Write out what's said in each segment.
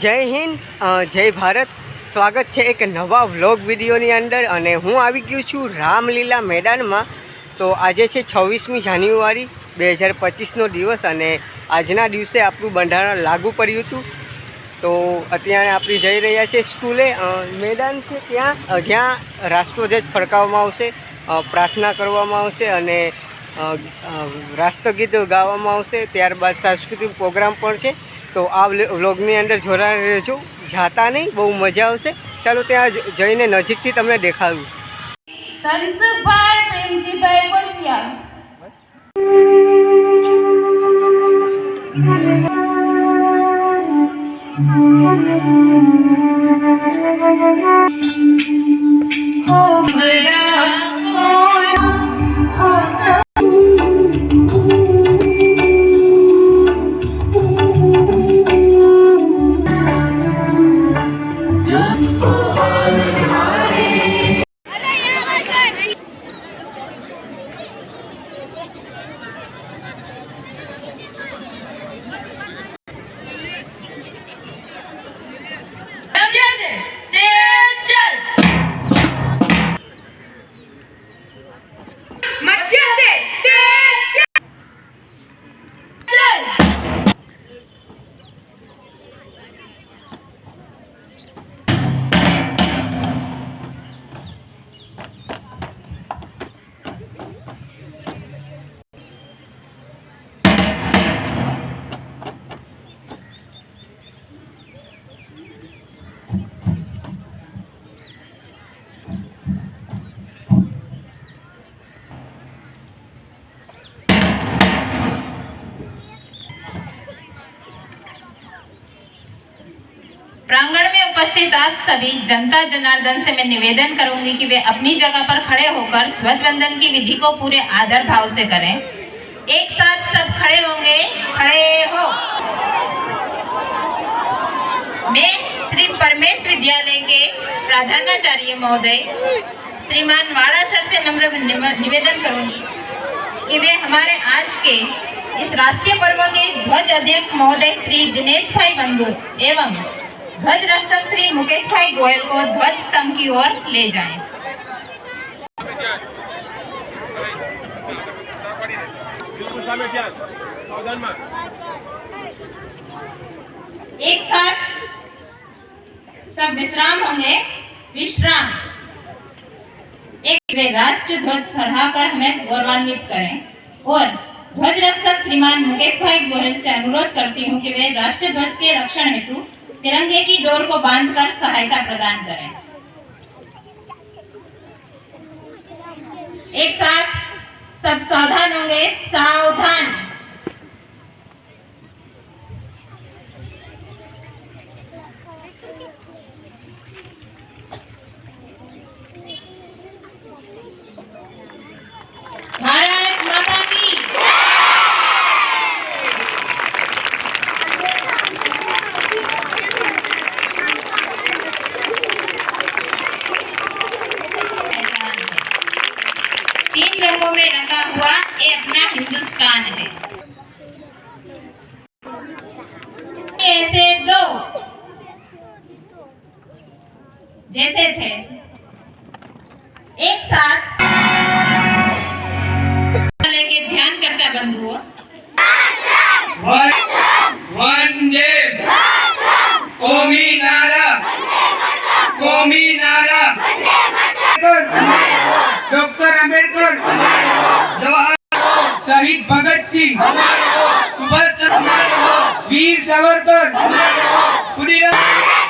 જય હિન્દ જય ભારત. સ્વાગત છે એક નવા વ્લોગ વિડીયોની અંદર અને હું આવી ગયું છું રામલીલા મેદાનમાં. તો આજે છે છવ્વીસમી જાન્યુઆરી, બે હજાર પચીસનો દિવસ અને આજના દિવસે આપણું બંધારણ લાગુ પડ્યું હતું. તો અત્યારે આપણે જઈ રહ્યા છીએ સ્કૂલે મેદાન છે ત્યાં. જ્યાં રાષ્ટ્રધ્વજ ફરકાવવામાં આવશે પ્રાર્થના કરવામાં આવશે અને રાષ્ટ્રગીત ગાવામાં આવશે. ત્યારબાદ સાંસ્કૃતિક પ્રોગ્રામ પણ છે. તો આ વ્લોગની અંદર જોડાઈ રહેજો જાતા નહીં બહુ મજા આવશે. ચાલો ત્યાં જઈને નજીકથી તમને દેખાડું. ધનસુખભાઈ પ્રેમજીભાઈ કોસિયા प्रांगण में उपस्थित आप सभी जनता जनार्दन से मैं निवेदन करूँगी कि वे अपनी जगह पर खड़े होकर ध्वज वंदन की विधि को पूरे आदर भाव से करें। एक साथ सब खड़े होंगे। खड़े हो। मैं श्री परमेश विद्यालय के प्रधानाचार्य महोदय, श्रीमान वाड़ा सर से नम्र निवेदन करूँगी कि वे हमारे आज के इस राष्ट्रीय पर्व के ध्वज अध्यक्ष महोदय श्री दिनेश भाई बंधु एवं ध्वज रक्षक श्री मुकेश भाई गोयल को ध्वज स्तंभ की ओर ले जाएँ। एक साथ सब विश्राम होंगे। विश्राम। एक वे राष्ट्र ध्वज फहराकर हमें गौरवान्वित करें। और ध्वज रक्षक श्रीमान मुकेश भाई गोयल से अनुरोध करती हूँ कि वे राष्ट्र ध्वज के रक्षण हेतु तिरंगे की डोर को बांधकर सहायता प्रदान करें। एक साथ सब सावधान होंगे। सावधान। सिंह सुभाष चंद्र वीर सावरकर खुदीराम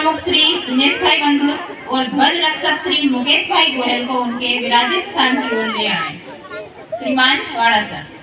प्रमुख श्री दिनेश भाई बंधुर और ध्वज रक्षक श्री मुकेश भाई गोयल को उनके विराजित स्थान की ओर ले आए श्रीमान वाड़ा सर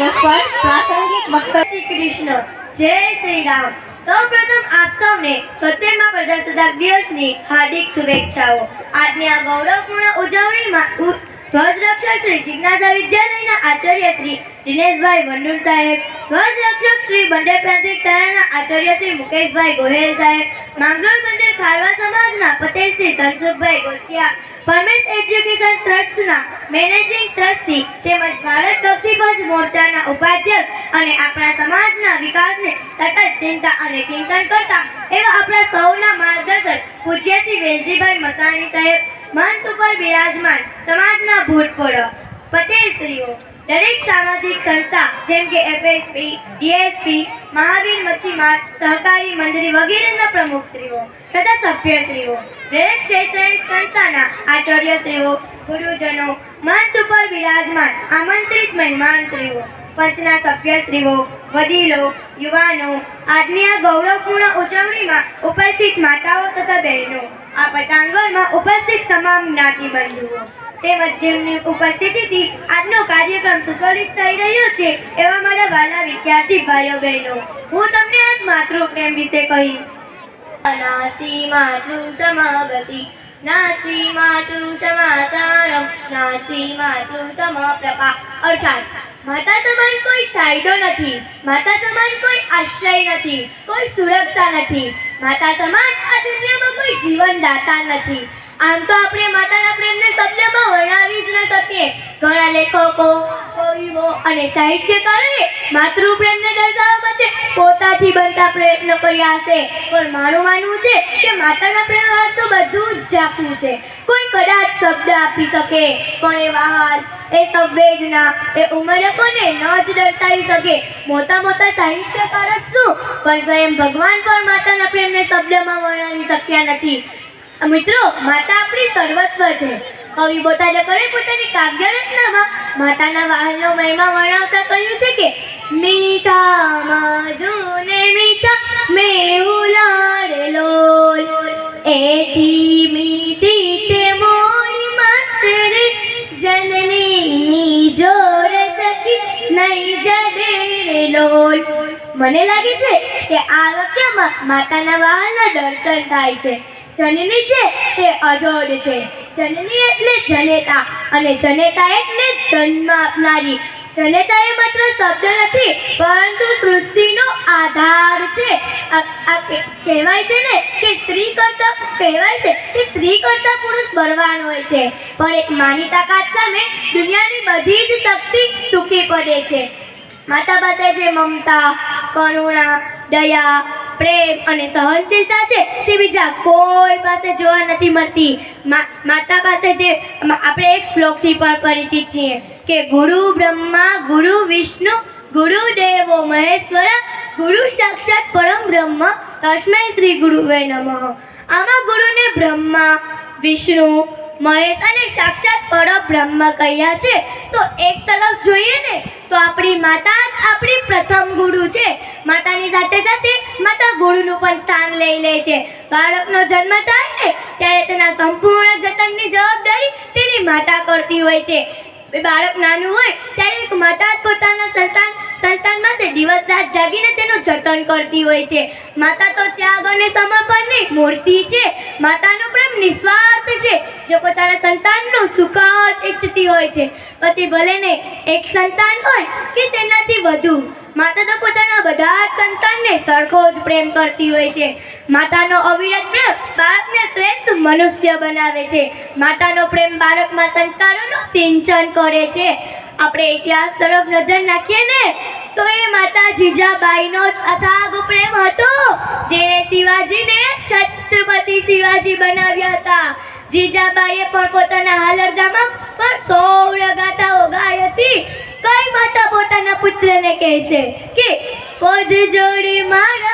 દિવસ પર પ્રાસંગિક વક્તવ્ય. શ્રી કૃષ્ણ. જય શ્રી રામ. સૌપ્રથમ આપ સૌને સત્તરમા પ્રજાસત્તાક દિવસની હાર્દિક શુભેચ્છાઓ. આજની આ ગૌરવપૂર્ણ ઉજવણીમાં ધ્વજરક્ષક શ્રી જિજ્ઞાસા વિદ્યાલયના આચાર્ય શ્રી દિનેશભાઈ વંડુર સાહેબ, ધ્વજરક્ષક શ્રી બંદર પ્રાંતિક શાળાના આચાર્ય શ્રી મુકેશભાઈ ગોહેલ સાહેબ, માંગરોળ બંદર ખારવા સમાજના પટેલ શ્રી ધનસુખભાઈ ગોસિયા, પરમેશ એજ્યુકેશન ટ્રસ્ટના મેનેજિંગ ટ્રસ્ટી તેમજ ભારત બક્ષીપંચ મોરચાના ઉપાધ્યક્ષ અને આપણા સમાજના વિકાસને સતત ચિંતા અને ચિંતન કરતા એવા આપણા સૌના માર્ગદર્શક પૂજ્ય શ્રી વેલજીભાઈ મસાણી સાહેબ, મંચ ઉપર બિરાજમાન સમાજના ભૂતપૂર્વ પટેલશ્રીઓ. દરેક સામાજિક સંસ્થા, જેમ કે એફએસપી ડીએસપી મહાવીર મચ્છીમાર, સહકારી મંડળી વગેરેના પ્રમુખશ્રીઓ તથા સભ્યશ્રીઓ, દરેક શૈક્ષણિક સંસ્થાના આચાર્યશ્રીઓ, ગુરુજનો, મંચ ઉપર બિરાજમાન, આમંત્રિત મહેમાનશ્રીઓ પંચના સભ્યશ્રીઓ, વડીલો, યુવાનો આજની આ ગૌરવપૂર્ણ ઉજવણીમાં ઉપસ્થિત માતાઓ તથા બહેનો, આ પટાંગણમાં ઉપસ્થિત તમામ જ્ઞાતિ બંધુઓ તેમજ જેમની ઉપસ્થિતિથી આજનો કાર્યક્રમ સુપરિત થઈ રહ્યો છે, એવા મારા વાલા વિદ્યાર્થી ભાઈઓ બહેનો હું તમને આજ માતૃપ્રેમ વિશે કહીશ. નાસ્તિ માતૃ સમાગતિ, નાસ્તિ માતૃ સમાતારમ નાસ્તિ માતૃ સમપ્રભા. અર્થાત માતા સમાન કોઈ છાંયડો નથી માતા સમાન કોઈ આશ્રય નથી, કોઈ સુરક્ષા નથી માતા સમાન આ કોઈ જીવનદાતા નથી. આમ તો આપણે માતાના પ્રેમને શબ્દમાં વર્ણવી જ ન શકીએ. ઘણા લેખકો, કવિઓ અને સાહિત્યકારોએ માતૃપ્રેમને દર્શાવવા માટે પોતાથી બનતા પ્રયત્નો કર્યા હશે. પણ મારું માનવું છે કે માતાના પ્રેમ તો બધું જ જાતું છે. કોઈ કદાચ શબ્દ આપી શકે, પણ એ વાહન એ સંવેદના, એ ઉમરકોને ન જ દર્શાવી શકે. મોટા મોટા સાહિત્યકાર જ શું? પણ સ્વયં ભગવાન પણ માતાના પ્રેમને શબ્દમાં વર્ણવી શક્યા નથી. મિત્રો, માતા આપણી સર્વસ્વ છે. કવિ બોટાદકરે પોતાની કાવ્ય રચનામાં માતાના વાહનનો મહિમા વર્ણવતા કહ્યું છે કે, મીઠા મધુને મીઠા મેહું લાડલો. એથી મીઠી તે મોરી માત્ર જનની જોર સખી નહીં જડે રે મને લાગે છે કે આ વાક્યમાં માતાના વાહનના દર્શન થાય છે. જનની છે તે અજોડ છે. જનની એટલે જનેતા અને જનેતા એટલે જન્મ આપનારી જનેતા એ માત્ર શબ્દ નથી, પરંતુ સૃષ્ટિનો આધાર છે. કહેવાય છે ને કે સ્ત્રી કરતા, કહેવાય છે કે સ્ત્રી કરતા પુરુષ બળવાન હોય છે. પણ એક માની તાકાત સામે દુનિયાની બધી જ શક્તિ તૂટી પડે છે. માતા પાસે જે મમતા, કરુણા, દયા પ્રેમ અને સહનશીલતા છે તે બીજા કોઈ પાસે જોવા નથી મળતી. માતા પાસે જે આપણે એક શ્લોકથી પણ પરિચિત છીએ કે ગુરુ બ્રહ્મા, ગુરુ વિષ્ણુ, ગુરુ દેવો મહેશ્વર, ગુરુ સાક્ષાત પરમ બ્રહ્મ, તસ્મય શ્રી ગુરુવે નમઃ. આમાં ગુરુને બ્રહ્મા, વિષ્ણુ મહેશ અને સાક્ષાત પરબ્રહ્મ કહ્યા છે. તો એક તરફ જોઈએ ને, તો આપણી માતા જ આપણી પ્રથમ ગુરુ છે. માતાની સાથે સાથે માતા ગુરુનું પણ સ્થાન લઈ લે છે. બાળકનો જન્મ થાય ને, ત્યારે તેના સંપૂર્ણ જતનની જવાબદારી તેની માતા કરતી હોય છે. બાળક નાનું હોય, ત્યારે એક માતા પોતાના સંતાન સંતાન માટે દિવસ રાત જાગીને તેનું જતન કરતી હોય છે. માતા તો ત્યાગ અને સમર્પણની મૂર્તિ છે. માતાનો પ્રેમ નિસ્વાર્થ છે. જે પોતાના સંતાનનું સુખ જ ઈચ્છતી હોય છે. પછી ભલે ને એક સંતાન હોય કે તેનાથી વધુ, માતા તો પોતાના બધા જ સંતાનને સરખો જ પ્રેમ કરતી હોય છે. માતાનો અવિરત પ્રેમ બાળકને શ્રેષ્ઠ મનુષ્ય બનાવે છે. માતાનો પ્રેમ બાળકમાં સંસ્કારોનું સિંચન કરે છે. આપણે ઇતિહાસ તરફ નજર નાખીએ ને, તો એ માતા જીજાબાઈનો જ અથાગ પ્રેમ હતો, જેણે શિવાજીને છત્રપતિ શિવાજી બનાવ્યા હતા. જીજાબાઈએ પણ પોતાના હાલરગામાં પણ સૌર ગાથાઓ ગાઈ હતી. કઈ માતા પોતાના પુત્રને કહેશે કે, પદ જોડી મારા